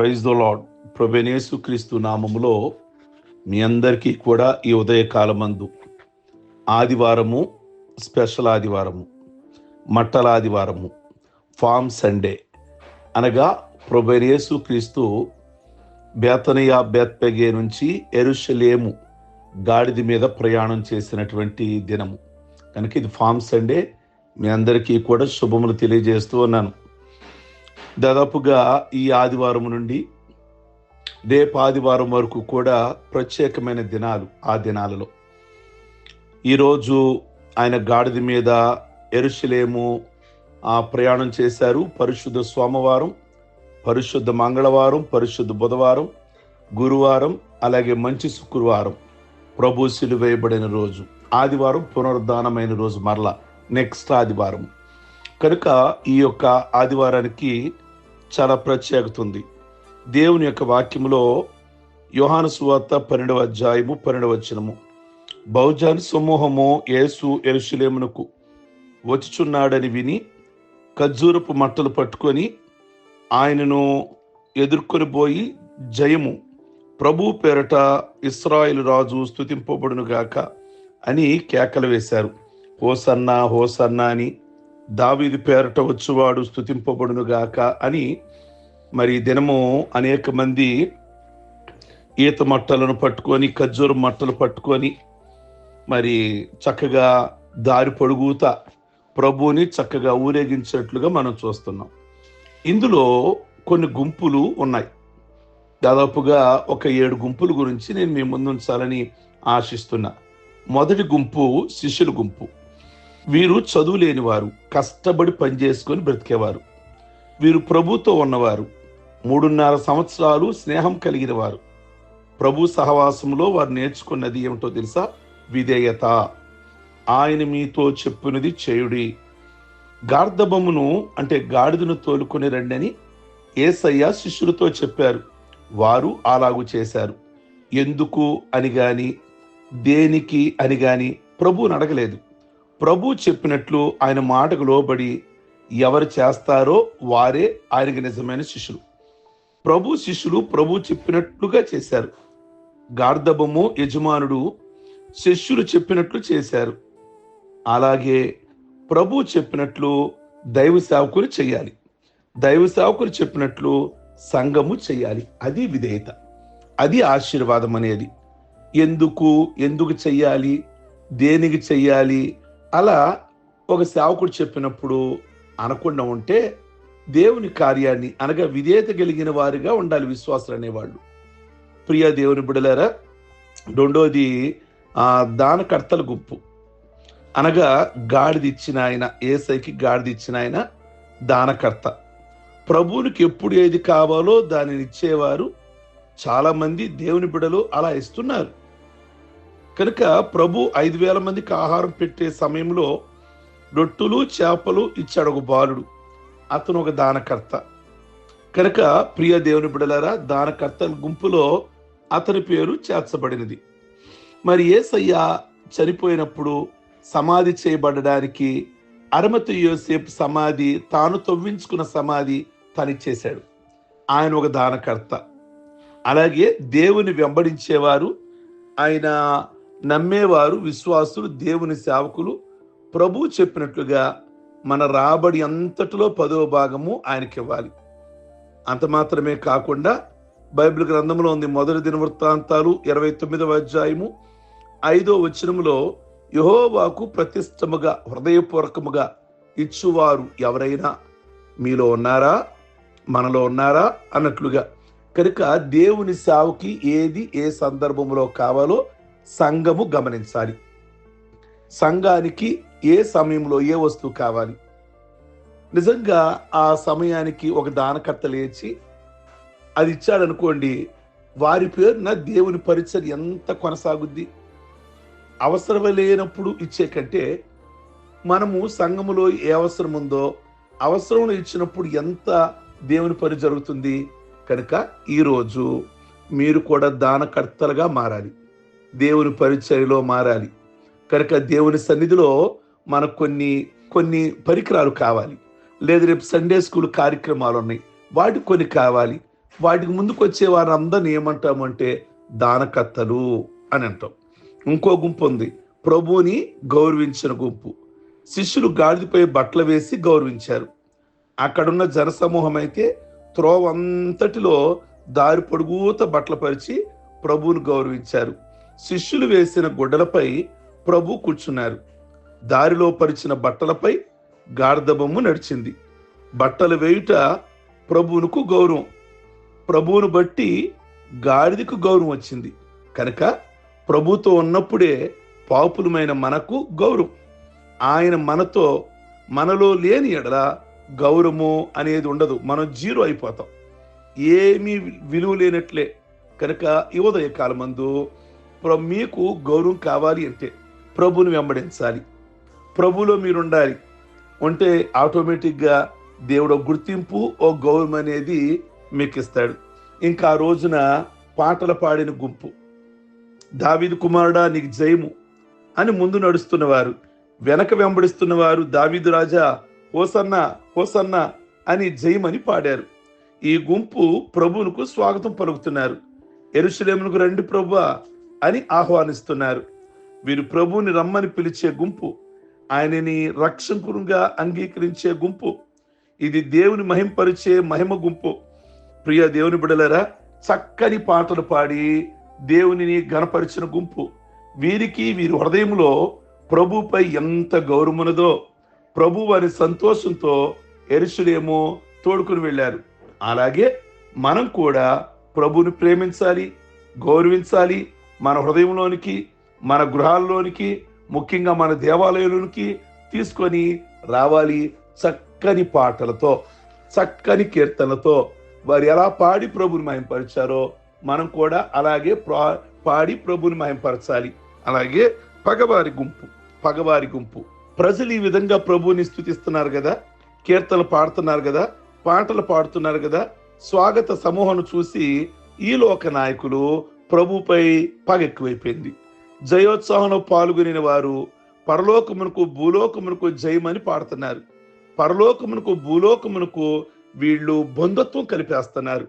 Praise the lord ప్రభనేసు క్రీస్తు నామములో మీ అందరికీ కూడా ఈ ఉదయకాలమందు ఆదివారము స్పెషల్ ఆదివారము మట్టల ఆదివారము ఫామ్ సండే. అనగా ప్రభనేసు క్రీస్తు బేతనియా బేత్పెగే నుంచి ఎరుషలేము గాడిద మీద ప్రయాణం చేసినటువంటి దినము. కనుక ఇది ఫామ్ సండే. మీ అందరికీ కూడా శుభములు తెలియజేస్తూ ఉన్నాను. దాదాపుగా ఈ ఆదివారం నుండి రేపు ఆదివారం వరకు కూడా ప్రత్యేకమైన దినాలు ఆ దినాలలో. ఈరోజు ఆయన గాడిద మీద ఎరుషలేము ఆ ప్రయాణం చేశారు. పరిశుద్ధ సోమవారం పరిశుద్ధ మంగళవారం పరిశుద్ధ బుధవారం గురువారం అలాగే మంచి శుక్రవారం ప్రభు సిలువేయబడిన రోజు. ఆదివారం పునరుద్ధానమైన రోజు మరలా నెక్స్ట్ ఆదివారం. కనుక ఈ యొక్క ఆదివారానికి చాలా ప్రత్యేకత ఉంది దేవుని యొక్క వాక్యములో యోహాను సువార్త పన్నెండవ అధ్యాయము పన్నెండవ వచనము. బహుజన్ సమూహము యేసు ఎరుషులేమునకు వచ్చుచున్నాడని విని ఖజ్జూరపు మట్టలు పట్టుకొని ఆయనను ఎదుర్కొని పోయి జయము. ప్రభు పేరట ఇస్రాయిల్ రాజు స్థుతింపబడునుగాక అని కేకలు వేశారు. హోసన్నా హోసన్నా అని దావీది పేరట వచ్చువాడు స్థుతింపబడును గాక అని మరి దినము అనేక మంది ఈత మట్టలను పట్టుకొని ఖర్జూర మట్టలు పట్టుకొని మరి చక్కగా దారి పొడుగుతా ప్రభువుని చక్కగా ఊరేగించినట్లుగా మనం చూస్తున్నాం. ఇందులో కొన్ని గుంపులు ఉన్నాయి. దాదాపుగా ఒక ఏడు గుంపుల గురించి నేను మీ ముందు ఉంచాలని ఆశిస్తున్నా. మొదటి గుంపు శిష్యుల గుంపు. వీరు చదువు లేనివారు కష్టపడి పనిచేసుకొని బ్రతికేవారు. వీరు ప్రభుతో ఉన్నవారు మూడున్నర సంవత్సరాలు స్నేహం కలిగిన వారు ప్రభు సహవాసంలో వారు నేర్చుకున్నది ఏమిటో తెలుసా? విధేయత. ఆయన మీతో చెప్పినది చేయుడి. గార్ధబమును అంటే గాడిదను తోలుకొని రండి అని ఏసయ్య శిష్యులతో చెప్పారు. వారు అలాగు చేశారు. ఎందుకు అని గాని దేనికి అని గాని ప్రభువుని అడగలేదు ప్రభు చెప్పినట్లు ఆయన మాటకు లోబడి ఎవరు చేస్తారో వారే ఆయనకి నిజమైన శిష్యులు. ప్రభు శిష్యులు ప్రభు చెప్పినట్లుగా చేశారు. గార్ధబము యజమానుడు శిష్యులు చెప్పినట్లు చేశారు. అలాగే ప్రభు చెప్పినట్లు దైవ సేవకులు చేయాలి. దైవ సేవకులు చెప్పినట్లు సంఘము చేయాలి. అది విధేయత. అది ఆశీర్వాదం అనేది. ఎందుకు? ఎందుకు చెయ్యాలి దేనికి చెయ్యాలి అలా ఒక సేవకుడు చెప్పినప్పుడు అనకుండా ఉంటే దేవుని కార్యాన్ని అనగా విధేయత కలిగిన వారిగా ఉండాలి విశ్వాసులు అనేవాళ్ళు. ప్రియ దేవుని బిడలారా రెండోది ఆ దానకర్తల గుంపు అనగా గాడిదిచ్చిన ఆయన ఏసైకి గాడిదిచ్చిన ఆయన దానకర్త. ప్రభువునికి ఎప్పుడు ఏది కావాలో దానిని ఇచ్చేవారు చాలామంది దేవుని బిడలు అలా ఇస్తున్నారు. కనుక ప్రభు ఐదు వేల మందికి ఆహారం పెట్టే సమయంలో రొట్టులు చేపలు ఇచ్చాడు ఒక బాలుడు. అతను ఒక దానకర్త. కనుక ప్రియ దేవుని బిడలారా దానకర్తల గుంపులో అతని పేరు చేర్చబడినది. మరి ఏసయ్య చనిపోయినప్పుడు సమాధి చేయబడడానికి అరమతి యోసేపు సమాధి తాను తవ్వించుకున్న సమాధి తనిచ్చేశాడు ఆయన ఒక దానకర్త. అలాగే దేవుని వెంబడించేవారు ఆయన నమ్మేవారు విశ్వాసులు దేవుని సేవకులు. ప్రభు చెప్పినట్లుగా మన రాబడి అంతటిలో పదవ భాగము ఆయనకి ఇవ్వాలి అంత మాత్రమే కాకుండా బైబిల్ గ్రంథంలో ఉంది మొదటి దిన వృత్తాంతాలు ఇరవై తొమ్మిదవ అధ్యాయము ఐదో వచనములో యహోవాకు ప్రతిష్టముగా హృదయపూర్వకముగా ఇచ్చువారు ఎవరైనా మీలో ఉన్నారా? మనలో ఉన్నారా? అన్నట్లుగా. కనుక దేవుని సావుకి ఏది ఏ సందర్భంలో కావాలో సంఘము గమనించాలి. సంఘానికి ఏ సమయంలో ఏ వస్తువు కావాలి? నిజంగా ఆ సమయానికి ఒక దానకర్త లేచి అది ఇచ్చాడనుకోండి వారి పేరున దేవుని పరిచయం ఎంత కొనసాగుద్ది? అవసరం లేనప్పుడు ఇచ్చే కంటే మనము సంఘములో ఏ అవసరం ఉందో అవసరంలో ఇచ్చినప్పుడు ఎంత దేవుని పని జరుగుతుంది? కనుక ఈరోజు మీరు కూడా దానకర్తలుగా మారాలి. దేవుని పరిచర్యలో మారాలి. కనుక దేవుని సన్నిధిలో మనకు కొన్ని కొన్ని పరికరాలు కావాలి. లేదు రేపు సండే స్కూల్ కార్యక్రమాలు ఉన్నాయి. వాటికి కొన్ని కావాలి. వాటికి ముందుకు వచ్చే వారందరిని ఏమంటామంటే దానకత్తలు అని అంటాం. ఇంకో గుంపు ఉంది. ప్రభువుని గౌరవించిన గుంపు. శిష్యులు గాడిదపై బట్టలు వేసి గౌరవించారు. అక్కడున్న జనసమూహం అయితే త్రోవ అంతటిలో దారి పొడుగుత బట్టలు పరిచి ప్రభువును గౌరవించారు. శిష్యులు వేసిన గుడ్డలపై ప్రభు కూర్చున్నారు. దారిలో పరిచిన బట్టలపై గాడిద నడిచింది. బట్టలు వేయుట ప్రభువునకు గౌరవం. ప్రభువును బట్టి గాడిదకు గౌరవం వచ్చింది. కనుక ప్రభుతో ఉన్నప్పుడే పాపులమైన మనకు గౌరవం. ఆయన మనతో మనలో లేని ఎడల గౌరవము అనేది ఉండదు. మనం జీరో అయిపోతాం. ఏమీ విలువ లేనట్లే. కనుక ఈ ఉదయ కాలమందు మీకు గౌరవం కావాలి అంటే ప్రభుని వెంబడించాలి. ప్రభులో మీరు ఉండాలి ఉంటే ఆటోమేటిక్గా దేవుడు గుర్తింపు ఓ గౌరవం అనేది మీకు ఇస్తాడు ఇంకా ఆ రోజున పాటలు పాడిన గుంపు దావీదు కుమారుడా నీకు జయము అని ముందు నడుస్తున్నవారు వెనక వెంబడిస్తున్నవారు దావీదు రాజా హోసన్న హోసన్న అని జయమని పాడారు. ఈ గుంపు ప్రభువునకు స్వాగతం పలుకుతున్నారు. ఎరుషలేమునకు రండి ప్రభు అని ఆహ్వానిస్తున్నారు. వీరు ప్రభువుని రమ్మని పిలిచే గుంపు ఆయనని రక్షకునిగా అంగీకరించే గుంపు ఇది దేవుని మహింపరిచే మహిమ గుంపు. ప్రియ దేవుని బిడలరా చక్కని పాటలు పాడి దేవునిని గణపరిచిన గుంపు. వీరికి వీరి హృదయంలో ప్రభుపై ఎంత గౌరవమునదో ప్రభు వారి సంతోషంతో ఎరుషులేమో తోడుకుని వెళ్ళారు. అలాగే మనం కూడా ప్రభుని ప్రేమించాలి గౌరవించాలి మన హృదయంలోనికి మన గృహాల్లోనికి ముఖ్యంగా మన దేవాలయంలోనికి తీసుకొని రావాలి చక్కని పాటలతో చక్కని కీర్తనలతో. వారు ఎలా పాడి ప్రభుని మహింపరిచారో మనం కూడా అలాగే ప్రా- పాడి ప్రభుని మహింపరచాలి. అలాగే పగవారి గుంపు పగవారి గుంపు. ప్రజలు ఈ విధంగా ప్రభువుని స్థుతిస్తున్నారు కదా కీర్తనలు పాడుతున్నారు కదా పాటలు పాడుతున్నారు కదా. స్వాగత సమూహం చూసి ఈ లోక నాయకులు ప్రభుపై పగెక్కువైపోయింది. జయోత్సాహంలో పాల్గొనిన వారు పరలోకమునకు భూలోకమునకు జయమని పాడుతున్నారు. పరలోకమునకు భూలోకమునకు వీళ్ళు బంధుత్వం కలిపేస్తున్నారు.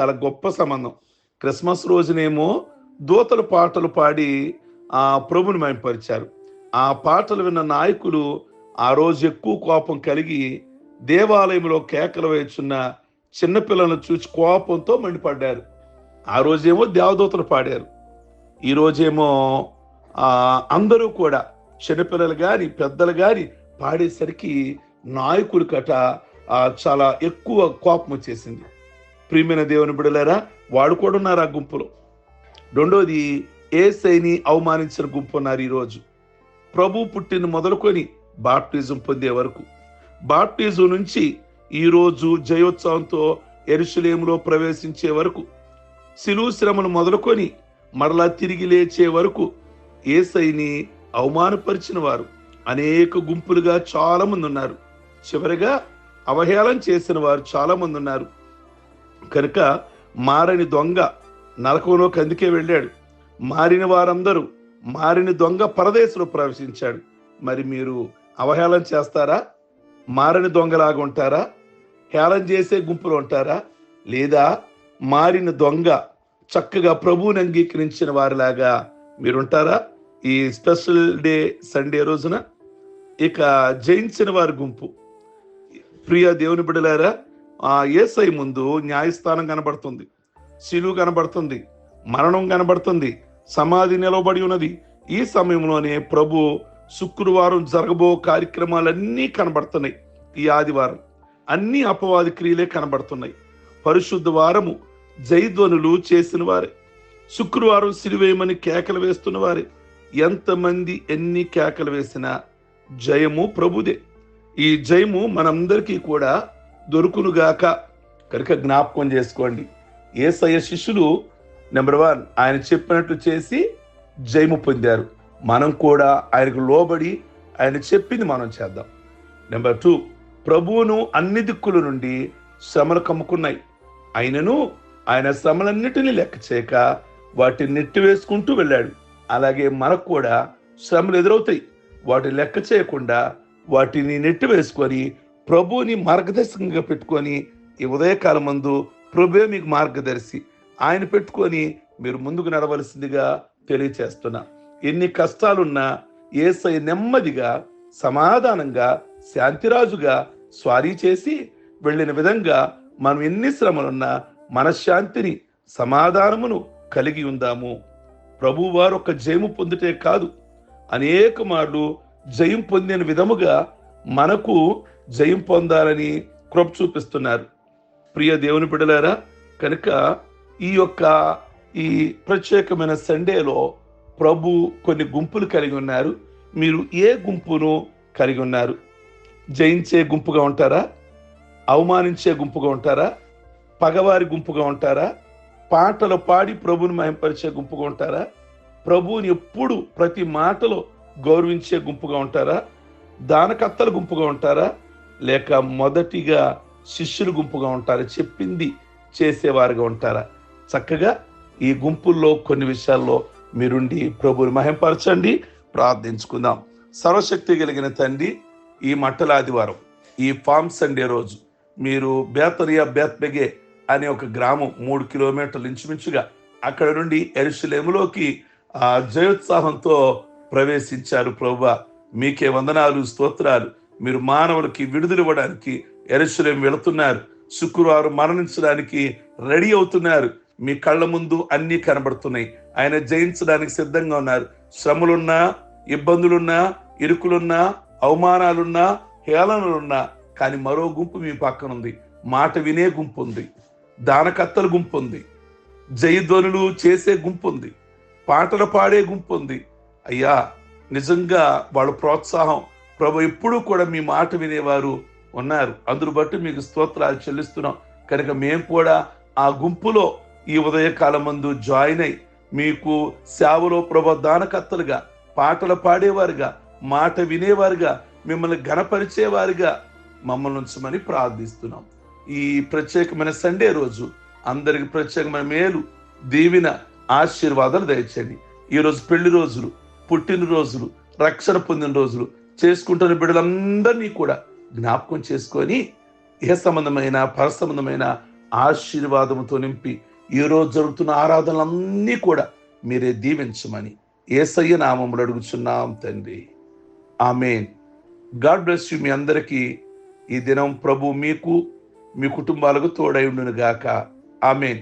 చాలా గొప్ప సంబంధం. క్రిస్మస్ రోజునేమో దూతలు పాటలు పాడి ఆ ప్రభుని మైంపరిచారు ఆ పాటలు విన్న నాయకులు ఆ రోజు ఎక్కువ కోపం కలిగి దేవాలయంలో కేకలు వేచున్న చిన్నపిల్లలను చూసి కోపంతో మండిపడ్డారు. ఆ రోజేమో దేవదూతలు పాడారు. ఈ రోజేమో అందరూ కూడా చిన్నపిల్లలు గాని పెద్దలు గాని పాడేసరికి నాయకులు కట చాలా ఎక్కువ కోపం వచ్చేసింది. ప్రియమైన దేవుని బిడలారా వాడు కూడా ఉన్నారు ఆ గుంపులో. రెండోది ఏసైని అవమానించిన గుంపు ఉన్నారు ఈరోజు ప్రభు పుట్టిన మొదలుకొని బాప్టిజం పొందే వరకు. బాప్టిజం నుంచి ఈరోజు జయోత్సవంతో ఎరుషులేములో ప్రవేశించే వరకు శిలువు శ్రమను మొదలుకొని మరలా తిరిగి లేచే వరకు ఏసైని అవమానపరిచిన వారు అనేక గుంపులుగా చాలా మంది ఉన్నారు చివరిగా అవహేళన చేసిన వారు చాలా మంది ఉన్నారు కనుక మారని దొంగ నరకంలోకి అందుకే వెళ్ళాడు. మారిన వారందరూ మారిన దొంగ పరదేశంలో ప్రవేశించాడు. మరి మీరు అవహేళన చేస్తారా? మారని దొంగలాగా ఉంటారా? హేళన చేసే గుంపులు ఉంటారా? లేదా మారిన దొంగ చక్కగా ప్రభువుని అంగీకరించిన వారిలాగా మీరుంటారా? ఈ స్పెషల్ డే సండే రోజున ఇక జయించిన వారి గుంపు. ప్రియ దేవుని బిడలారా ఆ ఏసై ముందు న్యాయస్థానం కనబడుతుంది శిలువు కనబడుతుంది మరణం కనబడుతుంది సమాధి నిలబడి ఉన్నది. ఈ సమయంలోనే ప్రభు శుక్రవారం జరగబో కార్యక్రమాలన్నీ కనబడుతున్నాయి. ఈ ఆదివారం అన్ని అపవాది క్రియలే కనబడుతున్నాయి. పరిశుద్ధ వారము జైధ్వనులు చేసిన వారే. శుక్రవారం సిరివేయమని కేకలు వేస్తున్న వారే. ఎంతమంది ఎన్ని కేకలు వేసినా జయము ప్రభుదే. ఈ జయము మనందరికీ కూడా దొరుకునుగాక కనుక జ్ఞాపకం చేసుకోండి. ఏసయ్య శిష్యులు నెంబర్ వన్ ఆయన చెప్పినట్లు చేసి జయము పొందారు. మనం కూడా ఆయనకు లోబడి ఆయన చెప్పింది మనం చేద్దాం. నెంబర్ టూ ప్రభువును అన్ని దిక్కుల నుండి శ్రమలు కమ్ముకున్నాయి. ఆయనను ఆయన శ్రమలన్నిటినీ లెక్క చేయక వాటిని నెట్టి వేసుకుంటూ వెళ్ళాడు. అలాగే మనకు కూడా శ్రమలు ఎదురవుతాయి. వాటిని లెక్క చేయకుండా వాటిని నెట్టి వేసుకొని ప్రభువుని మార్గదర్శకంగా పెట్టుకొని ఈ ఉదయకాలం మందు ప్రభువే మీకు మార్గదర్శి. ఆయన పెట్టుకొని మీరు ముందుకు నడవలసిందిగా తెలియచేస్తున్నా. ఎన్ని కష్టాలున్నా ఏసై నెమ్మదిగా సమాధానంగా శాంతిరాజుగా స్వారీ చేసి వెళ్ళిన విధంగా మనం ఎన్ని శ్రమలున్నా మనశ్శాంతిని సమాధానమును కలిగి ఉందాము. ప్రభువారు ఒక జయము పొందుటే కాదు. అనేక మార్లు జయం పొందిన విధముగా మనకు జయం పొందాలని కృప చూపిస్తున్నారు. ప్రియ దేవుని బిడలారా కనుక ఈ యొక్క ఈ ప్రత్యేకమైన సండేలో ప్రభు కొన్ని గుంపులు కలిగి ఉన్నారు. మీరు ఏ గుంపును కలిగి ఉన్నారు? జయించే గుంపుగా ఉంటారా? అవమానించే గుంపుగా ఉంటారా? పగవారి గుంపుగా ఉంటారా? పాటలు పాడి ప్రభుని మహింపరిచే గుంపుగా ఉంటారా? ప్రభువుని ఎప్పుడు ప్రతి మాటలో గౌరవించే గుంపుగా ఉంటారా? దానకత్తల గుంపుగా ఉంటారా? లేక మొదటిగా శిష్యుల గుంపుగా ఉంటారా? చెప్పింది చేసేవారుగా ఉంటారా? చక్కగా ఈ గుంపుల్లో కొన్ని విషయాల్లో మీరుండి ప్రభుని మహింపరచండి. ప్రార్థించుకుందాం. సర్వశక్తి కలిగిన తండ్రి ఈ మట్టల ఆదివారం ఈ ఫామ్ సండే రోజు మీరు బేతరియా బేత్బెగే అనే ఒక గ్రామం మూడు కిలోమీటర్ల ఇంచుమించుగా అక్కడ నుండి ఎరుసలేములోకి ఆ జయోత్సాహంతో ప్రవేశించారు ప్రభు మీకే వందనాలు స్తోత్రాలు. మీరు మానవులకి విడుదలివ్వడానికి ఎరుసలేం వెళుతున్నారు. శుక్రవారం మరణించడానికి రెడీ అవుతున్నారు. మీ కళ్ళ ముందు అన్నీ కనబడుతున్నాయి. ఆయన జయించడానికి సిద్ధంగా ఉన్నారు. శ్రమలున్నా ఇబ్బందులున్నా ఇరుకులున్నా అవమానాలున్నా హేళనలున్నా కానీ మరో గుంపు మీ పక్కన ఉంది మాట వినే గుంపు ఉంది దానకత్తల గుంపు ఉంది జయధ్వనులు చేసే గుంపు ఉంది పాటలు పాడే గుంపు ఉంది అయ్యా నిజంగా వాళ్ళ ప్రోత్సాహం. ప్రభు ఎప్పుడూ కూడా మీ మాట వినేవారు ఉన్నారు. అందును బట్టి మీకు స్తోత్రాలు చెల్లిస్తున్నాం. కనుక మేము కూడా ఆ గుంపులో ఈ ఉదయకాలం మందు జాయిన్ అయి మీకు సేవలో ప్రభు దానకత్తలుగా పాటలు పాడేవారుగా మాట వినేవారుగా మిమ్మల్ని గణపరిచేవారుగా మమ్మల్ని ఉంచమని ప్రార్థిస్తున్నాం. ఈ ప్రత్యేకమైన సండే రోజు అందరికి ప్రత్యేకమైన మేలు దీవిన ఆశీర్వాదాలు దయచేయండి. ఈ రోజు పెళ్ళి రోజులు పుట్టినరోజులు రక్షణ పొందిన రోజులు చేసుకుంటున్న బిడ్డలందరినీ కూడా జ్ఞాపకం చేసుకొని ఏ సంబంధమైన పర సంబంధమైన ఆశీర్వాదముతో నింపి ఈ రోజు జరుగుతున్న ఆరాధనలన్నీ కూడా మీరే దీవించమని ఏసయ్య నామములు అడుగుచున్నాం తండ్రి. ఆమెన్. గాడ్ బ్లెస్ యూ మీ అందరికీ. ఈ దినం ప్రభు మీకు మీ కుటుంబాలకు తోడై ఉండును గాక ఆమెన్.